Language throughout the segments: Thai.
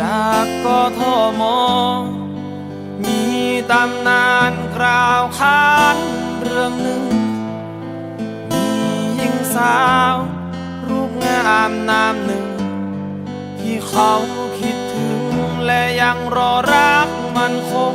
จากกทม มีตำนานกล่าวขานเรื่องหนึ่ง มีหญิงสาว รูปงามนามหนึ่ง ที่เขาคิดถึงและยังรอรักมันคง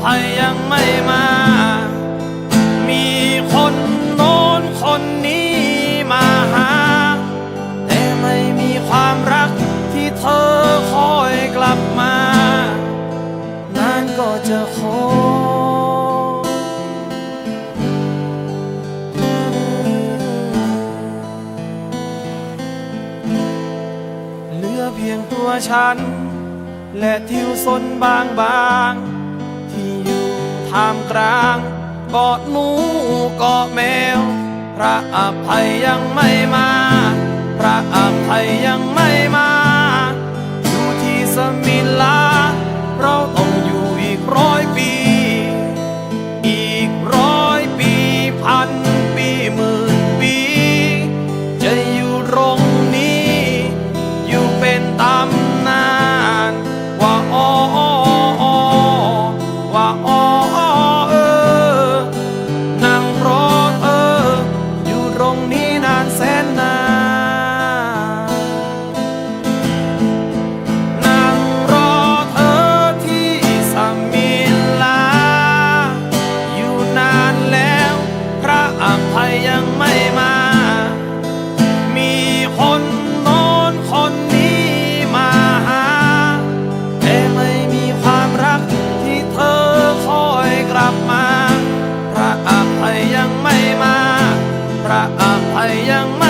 ภัยยังไม่มา มีคนโน้นคนนี้มาหา แต่ไม่มีความรักที่เธอคอยกลับมา นานก็จะขอเหลือเพียงตัวฉัน และทิวสนบางบาง ท่ามกลางเกาะหนูเกาะแมว พระอภัยยังไม่มา พระอภัยยังไม่มา ยังไม่มา มีคนนอนคนนี้มาหา แต่ไม่มีความรักที่เธอคอยกลับมา พระอภัยยังไม่มา พระอภัยยังไม่